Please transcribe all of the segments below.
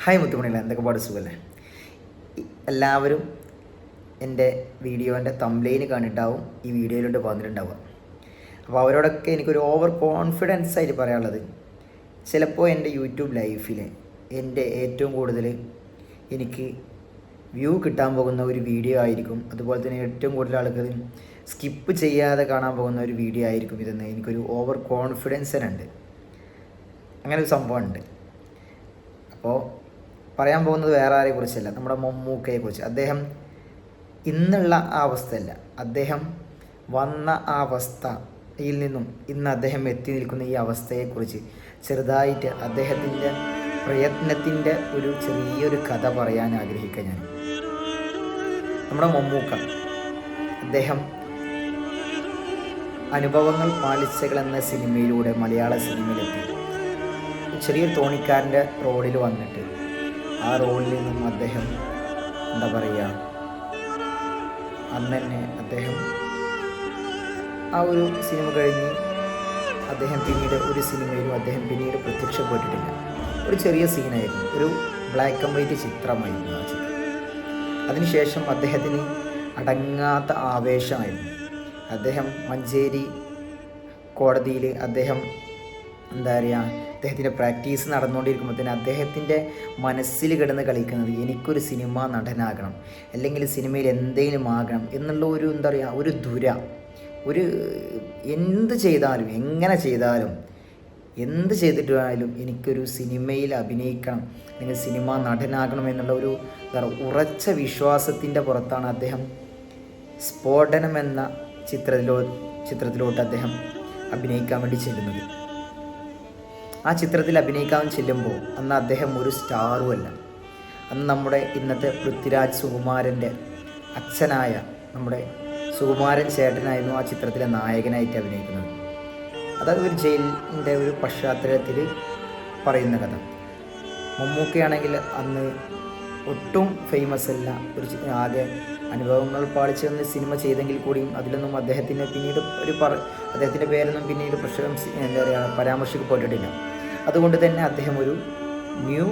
Hi മുത്തുമണിയില്ല എന്തൊക്കെ പാട് സുഖമല്ലേ എല്ലാവരും എന്റെ വീഡിയോന്റെ തംലൈന് കണ്ടിട്ടാവും ഈ വീഡിയോയിലോട്ട് വന്നിട്ടുണ്ടാവുക. അപ്പോൾ അവരോടൊക്കെ എനിക്കൊരു ഓവർ കോൺഫിഡൻസ് ആയിട്ട് പറയാനുള്ളത് ചിലപ്പോൾ എന്റെ യൂട്യൂബ് ലൈഫിൽ എന്റെ ഏറ്റവും കൂടുതൽ എനിക്ക് വ്യൂ കിട്ടാൻ പോകുന്ന ഒരു വീഡിയോ ആയിരിക്കും. അതുപോലെ തന്നെ ഏറ്റവും കൂടുതൽ ആളുകൾ സ്കിപ്പ് ചെയ്യാതെ കാണാൻ പോകുന്ന ഒരു വീഡിയോ ആയിരിക്കും ഇതെന്ന് എനിക്കൊരു ഓവർ കോൺഫിഡൻസ് ഉണ്ട്. അങ്ങനെ ഒരു സംഭവമുണ്ട് അപ്പോൾ പറയാൻ പോകുന്നത് വേറെ ആരെ കുറിച്ചല്ല നമ്മുടെ മമ്മൂക്കയെ കുറിച്ച്. അദ്ദേഹം ഇന്നുള്ള ആ അവസ്ഥയല്ല. അദ്ദേഹം വന്ന ആ അവസ്ഥയിൽ നിന്നും ഇന്ന് അദ്ദേഹം എത്തി നിൽക്കുന്ന ഈ അവസ്ഥയെക്കുറിച്ച് ചെറുതായിട്ട് അദ്ദേഹത്തിന്റെ പ്രയത്നത്തിന്റെ ഒരു ചെറിയൊരു കഥ പറയാൻ ആഗ്രഹിക്കുക ഞാൻ. നമ്മുടെ മമ്മൂക്ക അദ്ദേഹം അനുഭവങ്ങൾ പാളിച്ചകൾ എന്ന സിനിമയിലൂടെ മലയാള സിനിമയിലെത്തി. ചെറിയ തോണിക്കാരന്റെ റോഡിൽ വന്നിട്ട് ആ റോളിൽ നിന്നും അദ്ദേഹം എന്താ പറയുക അന്ന് തന്നെ അദ്ദേഹം ആ ഒരു സിനിമ കഴിഞ്ഞ് അദ്ദേഹം പിന്നീട് ഒരു സിനിമയിലും അദ്ദേഹം പിന്നീട് പ്രത്യക്ഷപ്പെട്ടിട്ടില്ല. ഒരു ചെറിയ സീനായിരുന്നു ഒരു ബ്ലാക്ക് ആൻഡ് വൈറ്റ് ചിത്രമായിരുന്നു ആ ചിത്രം. അതിനുശേഷം അദ്ദേഹത്തിന് അടങ്ങാത്ത ആവേശമായിരുന്നു. അദ്ദേഹം മഞ്ചേരി കോടതിയിൽ അദ്ദേഹം എന്താ പറയുക അദ്ദേഹത്തിന്റെ പ്രാക്ടീസ് നടന്നുകൊണ്ടിരിക്കുമ്പോൾ തന്നെ അദ്ദേഹത്തിന്റെ മനസ്സിൽ കിടന്ന് കളിക്കുന്നത് എനിക്കൊരു സിനിമ നടനാകണം അല്ലെങ്കിൽ സിനിമയിൽ എന്തെങ്കിലും ആകണം എന്നുള്ള ഒരു എന്താ പറയുക ഒരു ദുര ഒരു എന്ത് ചെയ്താലും എങ്ങനെ ചെയ്താലും എന്ത് ചെയ്തിട്ടായാലും എനിക്കൊരു സിനിമയിൽ അഭിനയിക്കണം അല്ലെങ്കിൽ സിനിമ നടനാകണം എന്നുള്ള ഒരു ഉറച്ച വിശ്വാസത്തിന്റെ പുറത്താണ് അദ്ദേഹം സ്ഫോടനം എന്ന ചിത്രത്തിലോ ചിത്രത്തിലോട്ട് അദ്ദേഹം അഭിനയിക്കാൻ വേണ്ടി ചെല്ലുന്നത്. ആ ചിത്രത്തിൽ അഭിനയിക്കാൻ ചെല്ലുമ്പോൾ അന്ന് അദ്ദേഹം ഒരു സ്റ്റാറുമല്ല അന്ന് നമ്മുടെ ഇന്നത്തെ പൃഥ്വിരാജ് സുകുമാരന്റെ അച്ഛനായ നമ്മുടെ സുകുമാരൻ ചേട്ടനായിരുന്നു ആ ചിത്രത്തിലെ നായകനായിട്ട് അഭിനയിക്കുന്നത്. അതായത് ഒരു ജയിലിന്റെ ഒരു പശ്ചാത്തലത്തിൽ പറയുന്ന കഥ. മമ്മൂക്കയാണെങ്കിൽ അന്ന് ഒട്ടും ഫേമസ് അല്ല. ഒരു ആകെ അനുഭവങ്ങൾ പാളിച്ചു വന്ന് സിനിമ ചെയ്തെങ്കിൽ കൂടിയും അതിലൊന്നും അദ്ദേഹത്തിന് പിന്നീട് ഒരു പറ അദ്ദേഹത്തിന്റെ പേരൊന്നും പിന്നീട് പ്രശംസി എന്താ പറയുക പരാമർശിക്കപ്പെട്ടിട്ടില്ല അതുകൊണ്ട് തന്നെ അദ്ദേഹം ഒരു ന്യൂ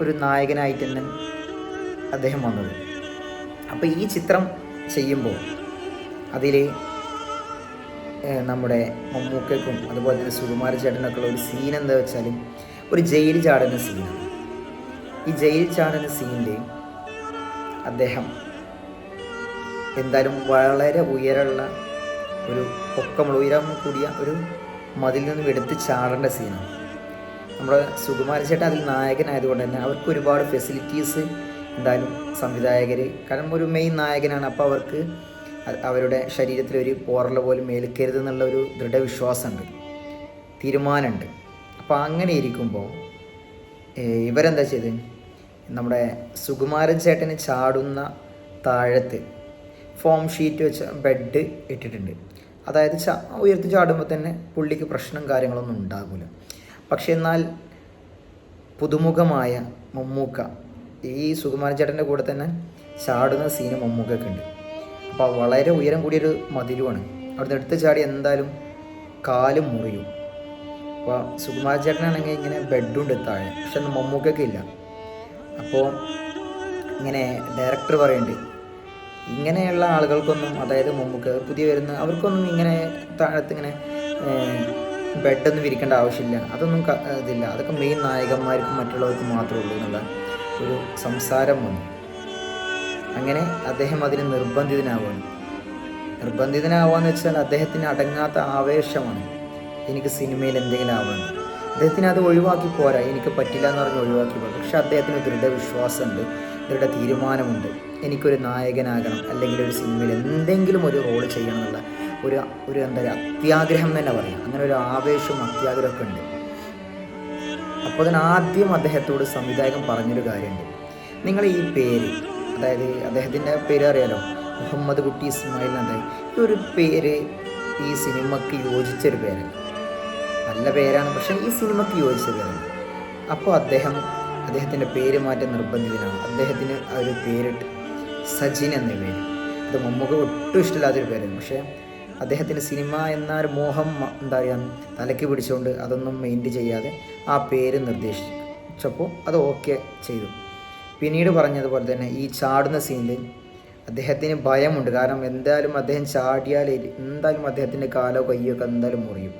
ഒരു നായകനായിട്ട് തന്നെ അദ്ദേഹം വന്നത്. അപ്പോൾ ഈ ചിത്രം ചെയ്യുമ്പോൾ അതിൽ നമ്മുടെ മമ്മൂക്കയ്ക്കും അതുപോലെ തന്നെ സുകുമാര ചേട്ടനൊക്കെയുള്ള ഒരു സീൻ എന്താ വെച്ചാൽ ഒരു ജയിൽ ചാടുന്ന സീനാണ് ഈ ജയിൽ ചാടുന്ന സീനിൽ അദ്ദേഹം എന്തായാലും വളരെ ഉയരമുള്ള ഒരു പൊക്കമുള്ള ഉയരം കൂടിയ ഒരു മതിൽ നിന്നും എടുത്ത് ചാടേണ്ട സീനാണ് നമ്മുടെ സുകുമാര ചേട്ടൻ അതിൽ നായകനായതുകൊണ്ട് തന്നെ അവർക്ക് ഒരുപാട് ഫെസിലിറ്റീസ് എന്തായാലും സംവിധായകർ കാരണം ഒരു മെയിൻ നായകനാണ്. അപ്പോൾ അവർക്ക് അവരുടെ ശരീരത്തിൽ ഒരു പോറല പോലും മേൽക്കരുത് എന്നുള്ള ഒരു ദൃഢവിശ്വാസമുണ്ട് തീരുമാനമുണ്ട്. അപ്പോൾ അങ്ങനെ ഇരിക്കുമ്പോൾ ഇവരെന്താ ചെയ്ത്? നമ്മുടെ സുകുമാരൻ ചേട്ടന് ചാടുന്ന താഴത്ത് ഫോം ഷീറ്റ് വെച്ച ബെഡ് ഇട്ടിട്ടുണ്ട്. അതായത് ചാ ഉയർത്തി ചാടുമ്പോൾ തന്നെ പുള്ളിക്ക് പ്രശ്നം കാര്യങ്ങളൊന്നും ഉണ്ടാകില്ല പക്ഷെ എന്നാൽ പുതുമുഖമായ മമ്മൂക്ക ഈ സുകുമാരൻ ചേട്ടന്റെ കൂടെ തന്നെ ചാടുന്ന സീന് മമ്മൂക്കൊക്കെ ഉണ്ട്. അപ്പോൾ വളരെ ഉയരം കൂടിയൊരു മതിലുമാണ് അവിടുന്ന് എടുത്ത് ചാടി എന്തായാലും കാലും മുറിയും. അപ്പോൾ സുകുമാരൻ ചേട്ടനാണെങ്കിൽ ഇങ്ങനെ ബെഡുണ്ട് താഴെ പക്ഷെ മമ്മൂക്കൊക്കെ ഇല്ല. അപ്പോൾ ഇങ്ങനെ ഡയറക്ടർ പറയുന്നുണ്ട് ഇങ്ങനെയുള്ള ആളുകൾക്കൊന്നും അതായത് മമ്മൂക്ക് പുതിയ വരുന്ന അവർക്കൊന്നും ഇങ്ങനെ താഴത്ത് ഇങ്ങനെ ബെഡൊന്നും വിരിക്കേണ്ട ആവശ്യമില്ല. അതൊന്നും ഇതില്ല. അതൊക്കെ മെയിൻ നായകന്മാർക്കും മറ്റുള്ളവർക്കും മാത്രമേ ഉള്ളൂ എന്നുള്ള ഒരു സംസാരം വന്നു. അങ്ങനെ അദ്ദേഹം അതിന് നിർബന്ധിതനാവുകയാണ്. നിർബന്ധിതനാവുകയെന്ന് വെച്ചാൽ അദ്ദേഹത്തിന് അടങ്ങാത്ത ആവേശമാണ് എനിക്ക് സിനിമയിൽ എന്തെങ്കിലും ആവണം അദ്ദേഹത്തിന് അത് ഒഴിവാക്കി പോരാ. എനിക്ക് പറ്റില്ല എന്ന് പറഞ്ഞ് ഒഴിവാക്കി പോരാ. പക്ഷെ അദ്ദേഹത്തിന് ദൃഢവിശ്വാസമുണ്ട് ദൃഢ തീരുമാനമുണ്ട്. എനിക്കൊരു നായകനാകണം അല്ലെങ്കിൽ ഒരു സിനിമയിൽ എന്തെങ്കിലും ഒരു റോൾ ചെയ്യണം എന്നുള്ള ഒരു ഒരു എന്താ പറയുക അത്യാഗ്രഹം തന്നെ പറയാം. അങ്ങനെ ഒരു ആവേശവും അത്യാഗ്രഹമൊക്കെ ഉണ്ട്. അപ്പോൾ അതിന് ആദ്യം അദ്ദേഹത്തോട് സംവിധായകൻ പറഞ്ഞൊരു കാര്യമുണ്ട്. നിങ്ങൾ ഈ പേര് അതായത് അദ്ദേഹത്തിന്റെ പേര് അറിയാലോ? മുഹമ്മദ് കുട്ടി ഇസ്മായിൽ എന്നായി ഈ ഒരു പേര് ഈ സിനിമയ്ക്ക് യോജിച്ചൊരു പേരല്ല. നല്ല പേരാണ് പക്ഷേ ഈ സിനിമയ്ക്ക് യോജിച്ച അപ്പോൾ അദ്ദേഹം അദ്ദേഹത്തിന്റെ പേര് മാറ്റം നിർബന്ധിതനാണ്. അദ്ദേഹത്തിന് ആ ഒരു പേരിട്ട് സജിൻ എന്ന പേര്. അത് മമ്മൂക്ക് ഒട്ടും ഇഷ്ടമില്ലാത്തൊരു പേരായിരുന്നു. പക്ഷേ അദ്ദേഹത്തിന് സിനിമ എന്ന ഒരു മോഹം എന്താ പറയുക തലയ്ക്ക് പിടിച്ചുകൊണ്ട് അതൊന്നും മെയിന്റ് ചെയ്യാതെ ആ പേര് നിർദ്ദേശിച്ചപ്പോൾ അത് ഓക്കെ ചെയ്തു. പിന്നീട് പറഞ്ഞതുപോലെ തന്നെ ഈ ചാടുന്ന സീനിൽ അദ്ദേഹത്തിന് ഭയമുണ്ട്. കാരണം എന്തായാലും അദ്ദേഹം ചാടിയാൽ എന്തായാലും അദ്ദേഹത്തിന്റെ കാലോ കയ്യോ ഒക്കെ എന്തായാലും മുറിയും.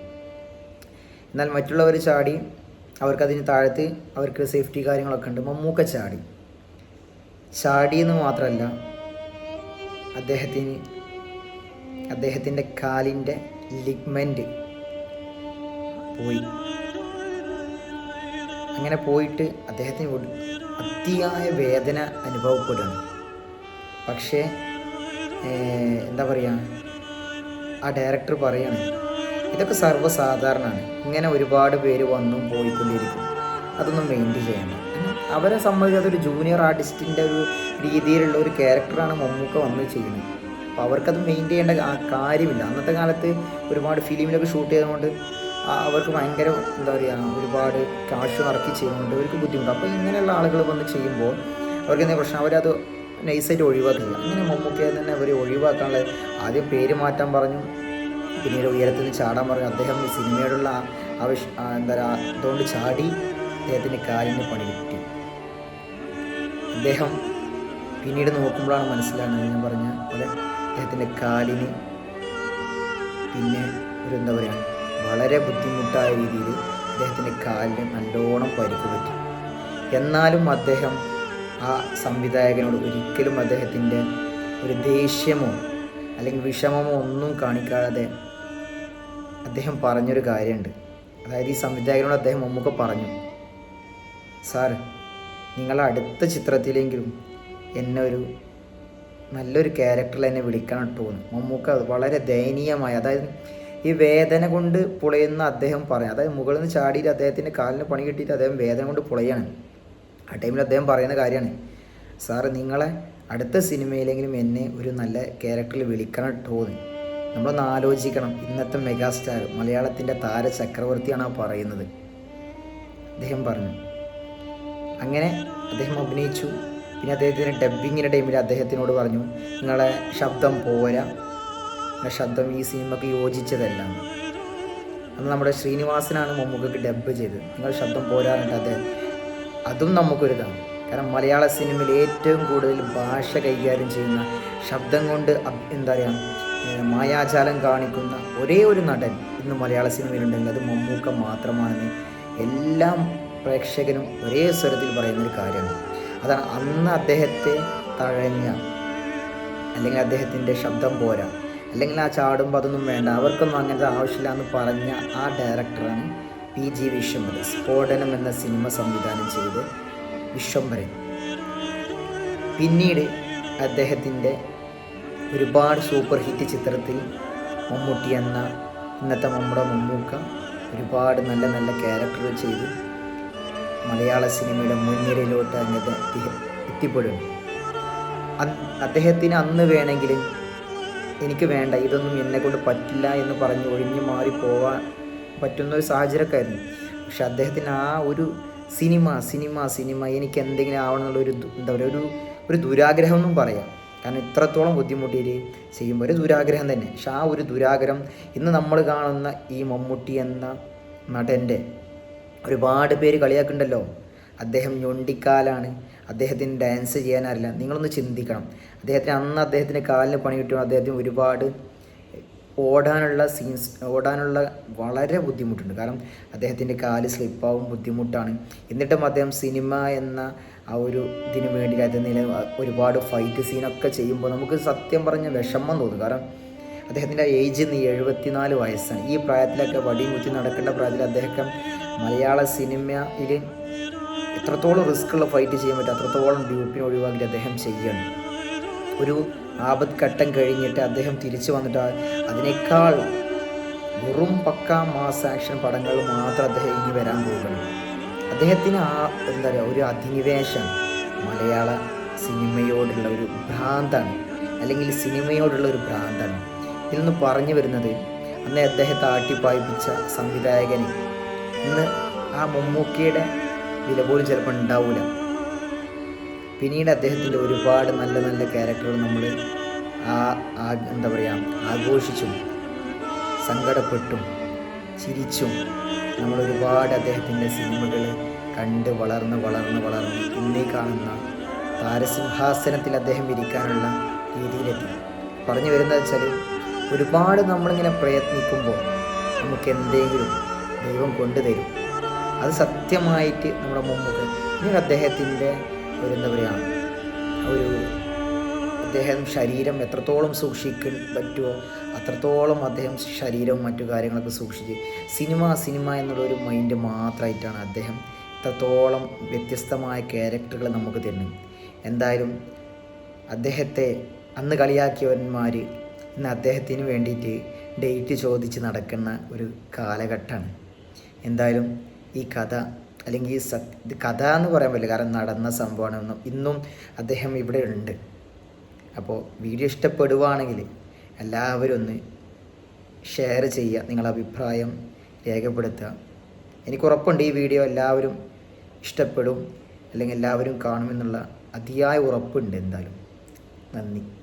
എന്നാൽ മറ്റുള്ളവർ ചാടി അവർക്കതിന് താഴത്ത് അവർക്ക് സേഫ്റ്റി കാര്യങ്ങളൊക്കെ ഉണ്ട്. മമ്മൂക്ക ചാടി. ചാടിയെന്ന് മാത്രമല്ല അദ്ദേഹത്തിന് അദ്ദേഹത്തിന്റെ കാലിന്റെ ലിഗ്മെന്റ് പോയി. അങ്ങനെ പോയിട്ട് അദ്ദേഹത്തിന് അതിയായ വേദന അനുഭവപ്പെടുകയാണ് പക്ഷേ എന്താ പറയുക ആ ഡയറക്ടർ പറയാണ് ഇതൊക്കെ സർവസാധാരണമാണ്. ഇങ്ങനെ ഒരുപാട് പേര് വന്നും പോയിക്കൊണ്ടിരിക്കും. അതൊന്നും മെയിന്റെയിൻ ചെയ്യണ്ട. കാരണം അവരെ സംബന്ധിച്ച് അതൊരു ജൂനിയർ ആർട്ടിസ്റ്റിന്റെ ഒരു രീതിയിലുള്ള ഒരു ക്യാരക്ടറാണ് മമ്മൂക്ക വന്ന് ചെയ്യുന്നത്. അപ്പോൾ അവർക്കത് മെയിന്റെയിൻ ചെയ്യേണ്ട കാര്യമില്ല. അന്നത്തെ കാലത്ത് ഒരുപാട് ഫിലിമിലൊക്കെ ഷൂട്ട് ചെയ്തുകൊണ്ട് അവർക്ക് ഭയങ്കര എന്താ പറയുക ഒരുപാട് കാശ് ഇറക്കി ചെയ്യുന്നുണ്ട്. അവർക്ക് ബുദ്ധിമുട്ട്. അപ്പോൾ ഇങ്ങനെയുള്ള ആളുകൾ വന്ന് ചെയ്യുമ്പോൾ അവർക്ക് എന്തെങ്കിലും പ്രശ്നം അവരത് നൈസായിട്ട് ഒഴിവാക്കില്ല. അങ്ങനെ മമ്മൂക്കയെ തന്നെ അവർ ഒഴിവാക്കാനുള്ള ആദ്യം പേര് മാറ്റാൻ പറഞ്ഞു. പിന്നീട് ഉയരത്തിൽ ചാടാൻ പറഞ്ഞു. അദ്ദേഹം ഈ സിനിമയോടുള്ള ആവശ്യ എന്താ പറയുക അതുകൊണ്ട് ചാടി അദ്ദേഹത്തിന്റെ കാലിന് പണി കിട്ടി. അദ്ദേഹം പിന്നീട് നോക്കുമ്പോഴാണ് മനസ്സിലാകുന്നത് ഞാൻ പറഞ്ഞ പോലെ അദ്ദേഹത്തിന്റെ കാലിന് പിന്നെ ഒരു എന്താ പറയുക വളരെ ബുദ്ധിമുട്ടായ രീതിയിൽ അദ്ദേഹത്തിന്റെ കാലിന് നല്ലോണം പരിക്ക് പറ്റി. എന്നാലും അദ്ദേഹം ആ സംവിധായകനോട് ഒരിക്കലും അദ്ദേഹത്തിന്റെ ഒരു ദേഷ്യമോ അല്ലെങ്കിൽ വിഷമമോ ഒന്നും കാണിക്കാതെ അദ്ദേഹം പറഞ്ഞൊരു കാര്യമുണ്ട്. അതായത് ഈ സംവിധായകനോട് അദ്ദേഹം മുമ്പൊക്കെ പറഞ്ഞു സാർ നിങ്ങൾ അടുത്ത ചിത്രത്തിലെങ്കിലും എന്നെ ഒരു നല്ലൊരു ക്യാരക്ടറിൽ എന്നെ വിളിക്കണം തോന്നും. മമ്മൂക്ക വളരെ ദയനീയമായ അതായത് ഈ വേദന കൊണ്ട് പുളയുന്ന അദ്ദേഹം പറയും. അതായത് മുകളിൽ നിന്ന് ചാടിയിട്ട് അദ്ദേഹത്തിന്റെ കാലിന് പണി കിട്ടിയിട്ട് അദ്ദേഹം വേദന കൊണ്ട് പുളയാണ്. ആ ടൈമിൽ അദ്ദേഹം പറയുന്ന കാര്യമാണ് സാറ് നിങ്ങളെ അടുത്ത സിനിമയിലെങ്കിലും എന്നെ ഒരു നല്ല ക്യാരക്ടറിൽ വിളിക്കണം തോന്നി. നമ്മളൊന്ന് ആലോചിക്കണം. ഇന്നത്തെ മെഗാസ്റ്റാർ മലയാളത്തിന്റെ താര ചക്രവർത്തിയാണ് ആ പറയുന്നത്. അദ്ദേഹം പറഞ്ഞു. അങ്ങനെ അദ്ദേഹം അഭിനയിച്ചു. പിന്നെ അദ്ദേഹത്തിന് ഡബ്ബിങ്ങിന്റെ ടൈമിൽ അദ്ദേഹത്തിനോട് പറഞ്ഞു നിങ്ങളെ ശബ്ദം പോരാ. നിങ്ങളുടെ ശബ്ദം ഈ സിനിമക്ക് യോജിച്ചതല്ല. അന്ന് നമ്മുടെ ശ്രീനിവാസനാണ് മമ്മൂക്കക്ക് ഡബ്ബ് ചെയ്തത്. നിങ്ങൾ ശബ്ദം പോരാറുണ്ട് അദ്ദേഹം അതും നമുക്കൊരു തന്നെ കാരണം മലയാള സിനിമയിൽ ഏറ്റവും കൂടുതൽ ഭാഷ കൈകാര്യം ചെയ്യുന്ന ശബ്ദം കൊണ്ട് എന്താ പറയുക മായാജാലം കാണിക്കുന്ന ഒരേ ഒരു നടൻ ഇന്ന് മലയാള സിനിമയിലുണ്ടെങ്കിൽ അത് മമ്മൂക്ക മാത്രമാണെന്ന് എല്ലാ പ്രേക്ഷകനും ഒരേ സ്വരത്തിൽ പറയുന്ന ഒരു കാര്യമാണ്. അതാണ് അന്ന് അദ്ദേഹത്തെ തഴഞ്ഞ അല്ലെങ്കിൽ അദ്ദേഹത്തിന്റെ ശബ്ദം പോരാ അല്ലെങ്കിൽ ആ ചാടുമ്പോൾ അതൊന്നും വേണ്ട അവർക്കൊന്നും അങ്ങനത്തെ ആവശ്യമില്ല എന്ന് പറഞ്ഞ ആ ഡയറക്ടറാണ് പി ജി വിശ്വംഭരൻ. സ്ഫോടനം എന്ന സിനിമ സംവിധാനം ചെയ്ത് വിശ്വംഭരൻ. പിന്നീട് അദ്ദേഹത്തിന്റെ ഒരുപാട് സൂപ്പർ ഹിറ്റ് ചിത്രത്തിൽ മമ്മൂട്ടി എന്ന ഇന്നത്തെ നമ്മുടെ മമ്മൂക്ക ഒരുപാട് നല്ല നല്ല ക്യാരക്ടറുകൾ ചെയ്ത്. മലയാള സിനിമയുടെ മുൻനിരയിലോട്ട് അങ്ങ് എത്തി എത്തിപ്പെടുന്നു. അദ്ദേഹത്തിന് അന്ന് വേണമെങ്കിൽ എനിക്ക് വേണ്ട ഇതൊന്നും എന്നെ കൊണ്ട് പറ്റില്ല എന്ന് പറഞ്ഞ് ഒഴിഞ്ഞു മാറി പോവാൻ പറ്റുന്ന ഒരു സാഹചര്യമൊക്കെയായിരുന്നു. പക്ഷെ അദ്ദേഹത്തിന് ആ ഒരു സിനിമ സിനിമ സിനിമ എനിക്ക് എന്തെങ്കിലും ആവണം ദു- എന്താ പറയുക ഒരു ഒരു ദുരാഗ്രഹം എന്നും പറയാം. കാരണം ഇത്രത്തോളം ബുദ്ധിമുട്ടിയിൽ ചെയ്യുമ്പോൾ ഒരു ദുരാഗ്രഹം തന്നെ. പക്ഷെ ആ ഒരു ദുരാഗ്രഹം ഇന്ന് നമ്മൾ കാണുന്ന ഈ മമ്മൂട്ടി എന്ന നടന്റെ ഒരുപാട് പേര് കളിയാക്കുന്നുണ്ടല്ലോ. അദ്ദേഹം ഞൊണ്ടിക്കാലാണ്. അദ്ദേഹത്തിന് ഡാൻസ് ചെയ്യാനറിയില്ല. നിങ്ങളൊന്ന് ചിന്തിക്കണം. അദ്ദേഹത്തിന് അന്ന് അദ്ദേഹത്തിന്റെ കാലിന് പണി കിട്ടിയോ അദ്ദേഹത്തിന് ഒരുപാട് ഓടാനുള്ള സീൻസ് ഓടാനുള്ള വളരെ ബുദ്ധിമുട്ടുണ്ട്. കാരണം അദ്ദേഹത്തിന്റെ കാൽ സ്ലിപ്പാവും ബുദ്ധിമുട്ടാണ്. എന്നിട്ടും അദ്ദേഹം സിനിമ എന്ന ആ ഒരു ഇതിന് വേണ്ടി അദ്ദേഹത്തിന് ഒരുപാട് ഫൈറ്റ് സീനൊക്കെ ചെയ്യുമ്പോൾ നമുക്ക് സത്യം പറഞ്ഞ വിഷമം തോന്നും. കാരണം അദ്ദേഹത്തിന്റെ ഏജ് എഴുപത്തിനാല് വയസ്സാണ്. ഈ പ്രായത്തിലൊക്കെ കുത്തി നടക്കേണ്ട പ്രായത്തിൽ അദ്ദേഹം മലയാള സിനിമയിൽ എത്രത്തോളം റിസ്ക്കുള്ള ഫൈറ്റ് ചെയ്യാൻ പറ്റും അത്രത്തോളം ഡ്യൂപ്പിനെ ഒഴിവാക്കി അദ്ദേഹം ചെയ്യണം. ഒരു ആപത് ഘട്ടം കഴിഞ്ഞിട്ട് അദ്ദേഹം തിരിച്ചു വന്നിട്ട് അതിനേക്കാൾ വെറും പക്ക മാസ് ആക്ഷൻ പടങ്ങൾ മാത്രം അദ്ദേഹം ഇനി വരാൻ പോകുന്നു. അദ്ദേഹത്തിന് ആ എന്താ പറയുക ഒരു അധിനിവേശം മലയാള സിനിമയോടുള്ള ഒരു ഭ്രാന്താണ് അല്ലെങ്കിൽ സിനിമയോടുള്ള ഒരു ഭ്രാന്താണ്. ഇതിൽ നിന്ന് പറഞ്ഞു വരുന്നത് അന്ന് അദ്ദേഹത്തെ ആട്ടിപ്പായിപ്പിച്ച സംവിധായകന് ഇന്ന് ആ മമ്മൂക്കയുടെ വില പോലും ചിലപ്പോൾ ഉണ്ടാവില്ല പിന്നീട് അദ്ദേഹത്തിന്റെ ഒരുപാട് നല്ല നല്ല ക്യാരക്ടറുകൾ നമ്മൾ ആ ആ എന്താ പറയുക ആഘോഷിച്ചും സങ്കടപ്പെട്ടും ചിരിച്ചും നമ്മൾ ഒരുപാട് അദ്ദേഹത്തിന്റെ സിനിമകൾ കണ്ട് വളർന്ന് വളർന്ന് വളർന്ന് ഇന്നേ കാണുന്ന താരസിംഹാസനത്തിൽ അദ്ദേഹം ഇരിക്കാനുള്ള രീതിയിലെത്തി. പറഞ്ഞു വരുന്നത് വെച്ചാൽ ഒരുപാട് നമ്മളിങ്ങനെ പ്രയത്നിക്കുമ്പോൾ നമുക്ക് എന്തെങ്കിലും ദൈവം കൊണ്ടുതരും. അത് സത്യമായിട്ട് നമ്മുടെ മുമ്പ് ഇനി അദ്ദേഹത്തിന്റെ ഒരു എന്താ പറയുക ഒരു അദ്ദേഹം ശരീരം എത്രത്തോളം സൂക്ഷിക്കാൻ പറ്റുമോ അത്രത്തോളം അദ്ദേഹം ശരീരവും മറ്റു കാര്യങ്ങളൊക്കെ സൂക്ഷിച്ച് സിനിമ സിനിമ എന്നുള്ളൊരു മൈൻഡ് മാത്രമായിട്ടാണ് അദ്ദേഹം ഇത്രത്തോളം വ്യത്യസ്തമായ ക്യാരക്ടറുകൾ നമുക്ക് തരുന്നത്. എന്തായാലും അദ്ദേഹത്തെ അന്ന് കളിയാക്കിയവന്മാർ ഇന്ന് അദ്ദേഹത്തിന് വേണ്ടിയിട്ട് ഡേറ്റ് ചോദിച്ച് നടക്കുന്ന ഒരു കാലഘട്ടമാണ്. എന്തായാലും ഈ കഥ അല്ലെങ്കിൽ ഈ സത് ഇത് കഥ എന്ന് പറയാൻ പറ്റില്ല കാരണം നടന്ന സംഭവമാണ് ഇന്നും. അദ്ദേഹം ഇവിടെ ഉണ്ട്. അപ്പോൾ വീഡിയോ ഇഷ്ടപ്പെടുവാണെങ്കിൽ എല്ലാവരും ഒന്ന് ഷെയർ ചെയ്യുക നിങ്ങളുടെ അഭിപ്രായം രേഖപ്പെടുത്തുക. എനിക്ക് ഉറപ്പുണ്ട് ഈ വീഡിയോ എല്ലാവരും ഇഷ്ടപ്പെടും അല്ലെങ്കിൽ എല്ലാവരും കാണുമെന്നുള്ള അതിയായ ഉറപ്പുണ്ട് എന്തായാലും. നന്ദി.